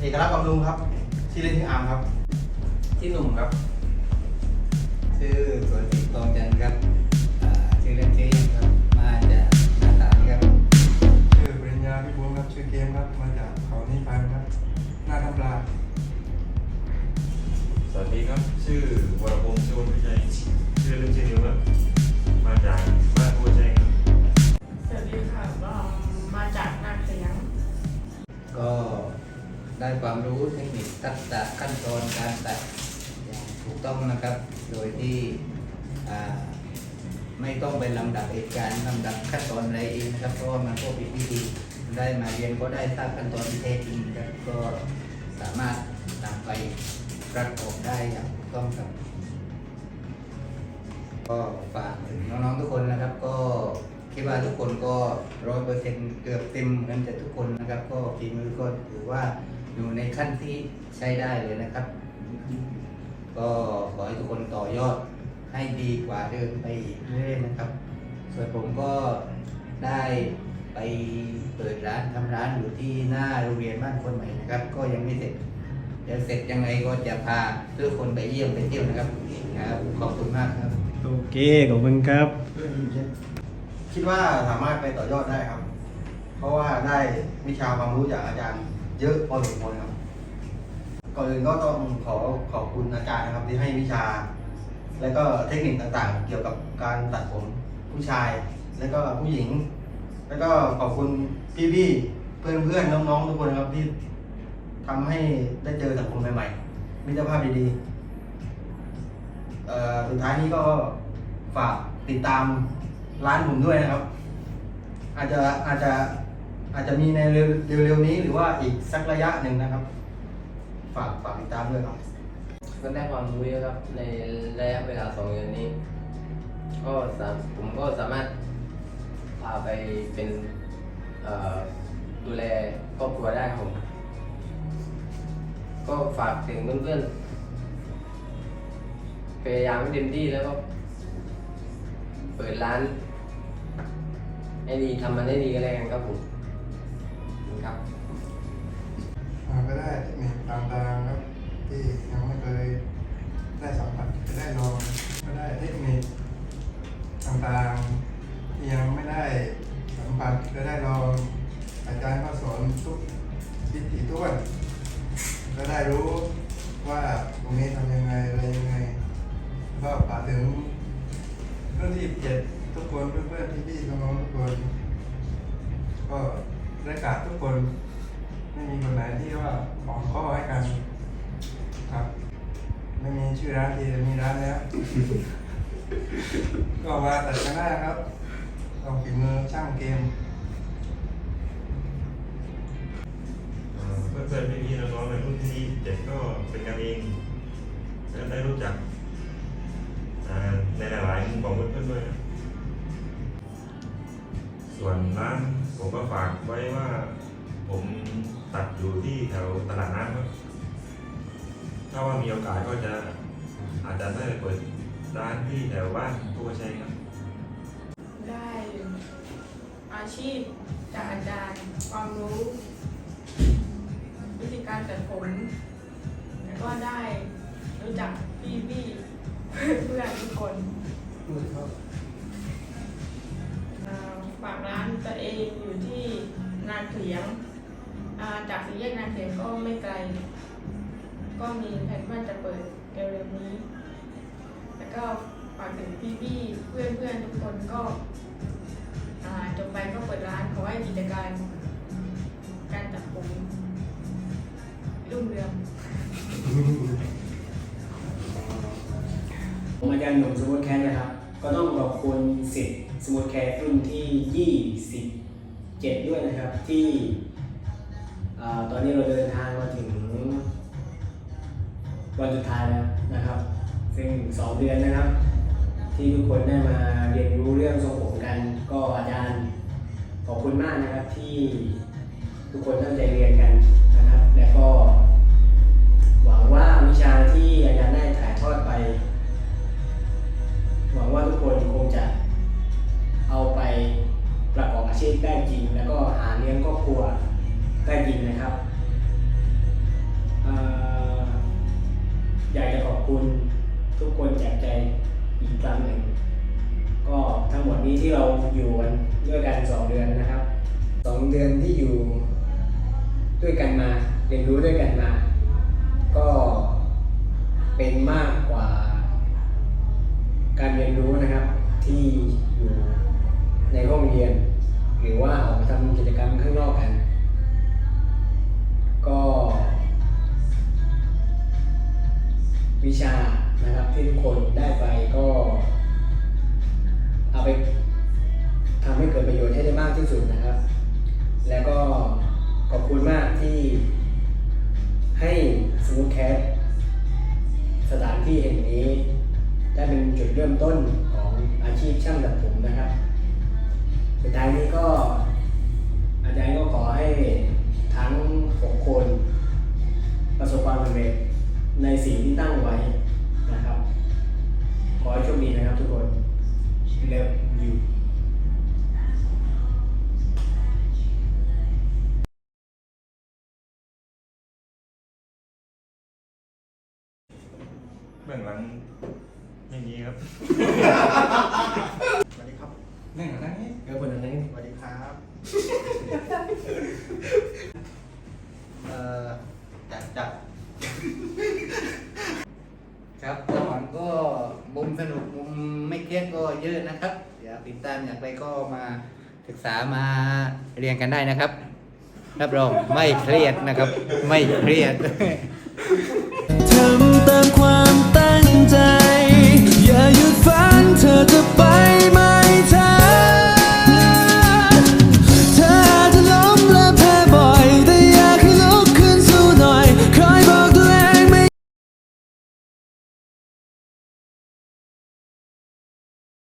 เอกลักษณ์บำรุงครับ ชื่อเล่นชื่ออาร์มครับที่หนุ่มครับ ชื่อสวนสิทธิ์ทองจันทร์ครับอ่าชื่อเล่นชื่อ ทักษะขั้นตอนการตัดอย่างถูกต้องนะครับ โดยที่ไม่ต้องไปลำดับเหตุการณ์ลำดับขั้นตอนอะไรเองนะครับ เพราะว่ามันก็ผิดวิธีได้มาเรียนก็ได้ทราบขั้นตอนที่แท้จริงครับก็สามารถนำไปประกอบได้อย่างถูกต้องครับ ก็ฝากถึงน้องๆทุกคนนะครับ ก็คิดว่าทุกคนก็ร้อยเปอร์เซ็นต์เกือบเต็มกันจะทุกคนนะครับ ก็ฝีมือก็ถือว่า อยู่ในขั้นที่ใช้ได้เลยนะครับ ก็ขอให้ทุกคนต่อยอดให้ดีกว่าเดิมไปอีกเรื่อยๆนะครับ ส่วนผมก็ได้ไปเปิดร้านทำร้านอยู่ที่หน้าโรงเรียนบ้านคนใหม่นะครับ ก็ยังไม่เสร็จเดี๋ยวเสร็จยังไงก็จะพาทุกคนไปเยี่ยมไปเที่ยวนะครับครับขอบคุณมากครับโอเคขอบคุณครับ คิดว่าสามารถไปต่อยอดได้ครับ เพราะว่าได้วิชาความรู้จากอาจารย์ เยอะพอสมควรครับก่อนอื่นก็ต้องขอขอบคุณอาจารย์นะครับที่ให้วิชา และก็เทคนิคต่างๆ เกี่ยวกับการตัดผมผู้ชาย และก็ผู้หญิง แล้วก็ขอบคุณพี่ๆเพื่อนๆน้องๆทุกคนนะครับที่ทำให้ได้เจอสังคมใหม่ๆมิตรภาพดีๆสุดท้ายนี้ก็ฝากติดตามร้านผมด้วยนะครับ อาจจะอาจจะ อาจจะมีในเร็วๆนี้หรือว่าอีกสักระยะหนึ่งนะครับ ฝากฝากติดตามด้วยครับก็ได้ความรู้เยอะครับในระยะเวลาสองเดือนนี้ ก็สามผมก็สามารถพาไปเป็นดูแลครอบครัวได้ครับผมก็ฝากถึงเพื่อนๆพยายามให้เต็มที่แล้วก็เปิดร้านให้ดีทำมันให้ดีก็แล้วกันครับผม ครับมาก็ได้เทคนิคต่างๆครับที่ยังไม่เคยได้สัมผัสจะได้ลองก็ได้เทคนิคต่างๆที่ยังไม่ได้สัมผัสจะได้ลองอาจารย์ก็สอนทุกวิถีทุกวันก็ได้รู้ว่าตรงนี้ทำยังไงอะไรยังไงก็ฝากถึงรุ่นที่เจ็ดทุกคนเพื่อนๆพี่ๆน้องๆทุกคนก็ ได้กาบทุกคนไม่มีคนไหนที่ว่าของข้อให้กันครับ ไม่มีชื่อร้านทีแต่มีร้านแล้ว ก็มาตัดกันได้ครับลองฝีมือช่างเกมเอ่อเพื่อนๆพี่ๆน้องๆในรุ่นที่เจ็ดก็เป็นกันเองและได้รู้จักในหลายๆมุมของเพื่อนๆด้วยส่วนร้าน ผมก็ฝากไว้ว่า ผมตัดอยู่ที่แถวตลาดน้ำครับ ถ้าว่ามีโอกาสก็จะอาจจะได้เปิดร้านที่แถวบ้านผู้กระชัยครับ ได้อาชีพจากอาจารย์ความรู้ วิธีการตัดผมแล้วก็ได้รู้จักพี่พี่ๆเพื่อนทุกคน นาเขียงอ่าจากสี่แยกนาเขียงก็ไม่ไกล ก็มีแผนว่าจะเปิดเร็วๆนี้ แล้วก็ฝากถึงพี่ๆเพื่อนๆ ทุกคนก็จบไปก็เปิดร้านขอให้กิจการ การตัดผมรุ่งเรืองผมอาจารย์หนุ่มสมุทรแคร์นะครับ ก็ต้องขอบคุณสิทธิ์สมุทรแคร์รุ่นที่ 20 7 ด้วยนะครับ ที่ตอนนี้เราเดินทางมาถึงวันสุดท้ายแล้วนะครับ ซึ่ง 2 เดือนนะครับ ที่ทุกคนได้มาเรียนรู้เรื่องทรงผมกัน ก็อาจารย์ขอบคุณมากนะครับที่ทุกคนตั้งใจเรียนกันนะครับ และก็หวังว่าวิชาที่อาจารย์ได้ถ่ายทอดไป หวังว่าทุกคน ทั้งหมดนี้ที่เราอยู่กันด้วยกันสองเดือนนะครับสองเดือนที่อยู่ด้วยกันมาเรียนรู้ด้วยกันมา ก็เป็นมากกว่า การเรียนรู้นะครับที่อยู่ในห้องเรียน หรือว่าออกมาทำกิจกรรมข้างนอกกัน ก็ วิชานะครับที่ทุกคนได้ไปก็ เอาไปทำให้เกิดประโยชน์ให้ได้มากที่สุดนะครับ แล้วก็ขอบคุณมากที่ให้สมูทแคสสถานที่แห่งนี้ ได้เป็นจุดเริ่มต้นของอาชีพช่างตัดผมนะครับสุดท้ายนี้ก็อาจารย์ก็ขอให้ทั้ง6คนประสบความสำเร็จในสิ่งที่ตั้งไว้นะครับ ขอให้โชคดีนะครับทุกคน เลิฟยูเบื้องหลังไม่มีครับ สวัสดีครับ นั่งนั่งนี่เออคนนั้นสวัสดีครับ เอ่อจัดจัด ครับเมื่อก่อนก็มุมสนุกมุมไม่เครียดก็เยอะนะครับอยาก ตามอย่างไรก็มาศึกษามาเรียนกันได้นะครับ รับรองไม่เครียดนะครับ ไม่เครียด ทำตามความตั้งใจ อย่าหยุดฝันเธอจะไปไหม